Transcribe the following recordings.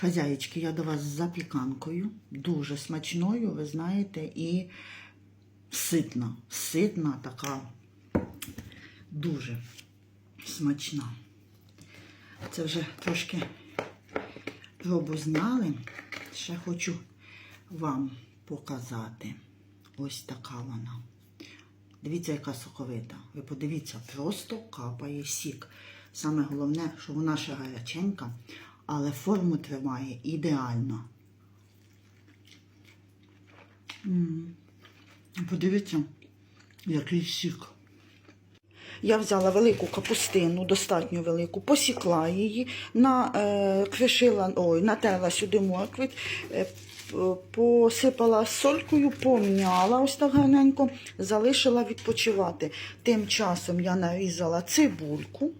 Хазяєчки, я до вас з запіканкою. Дуже смачною, ви знаєте, і ситна. Ситна така. Дуже смачна. Це вже трошки пробу зняли. Ще хочу вам показати. Ось така вона. Дивіться, яка соковита. Ви подивіться, просто капає сік. Саме головне, що вона ще гаряченька, але форму тримає ідеально. Подивіться, який сік. Я взяла велику капустину, достатньо велику, посікла її, на, е, кришила, ой, натерла сюди морквit, е, посипала солькою, помняла ось так гарненько, залишила відпочивати. Тим часом я нарізала цибульку.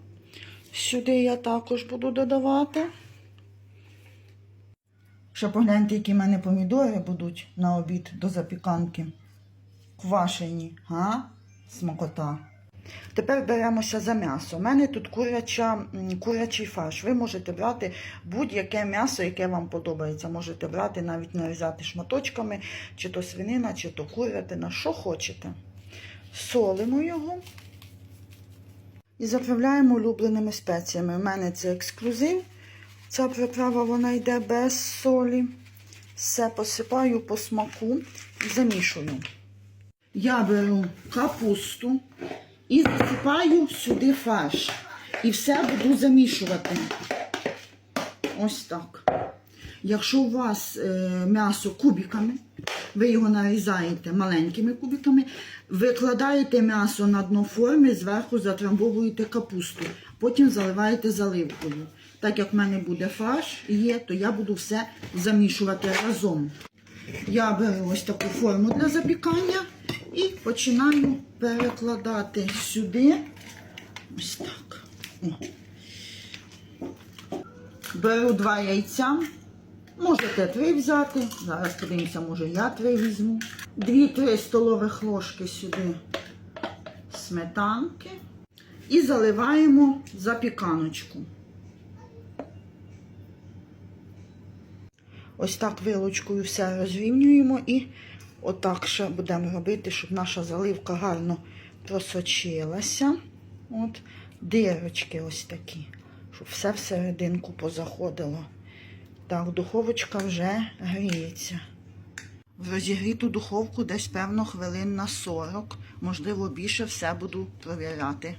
Сюди я також буду додавати. Ще погляньте, які в мене помідори будуть на обід до запіканки. Квашені, га? Смакота. Тепер беремося за м'ясо. У мене тут куряча, курячий фарш. Ви можете брати будь-яке м'ясо, яке вам подобається. Можете брати, навіть нарізати шматочками, чи то свинина, чи то курятина, що хочете. Солимо його і заправляємо улюбленими спеціями. У мене це ексклюзив. Ця приправа вона йде без солі. Все посипаю по смаку і замішую. Я беру капусту і засипаю сюди фарш. І все буду замішувати. Ось так. Якщо у вас е, м'ясо кубиками, ви його нарізаєте маленькими кубиками, викладаєте м'ясо на дно форми, зверху затрамбовуєте капусту, потім заливаєте заливкою. Так як в мене буде фарш є, то я буду все замішувати разом. Я беру ось таку форму для запікання і починаю перекладати сюди. Ось так. Беру два яйця. Можете три взяти. Зараз подивимося, може я три візьму. Дві-три столових ложки сюди сметанки. І заливаємо запіканочку. Ось так вилочкою все розрівнюємо і отак ще будемо робити, щоб наша заливка гарно просочилася. От дирочки ось такі, щоб все всерединку позаходило. Так, духовочка вже гріється. В розігріту духовку десь, певно, хвилин на 40, можливо, більше все буду провіряти.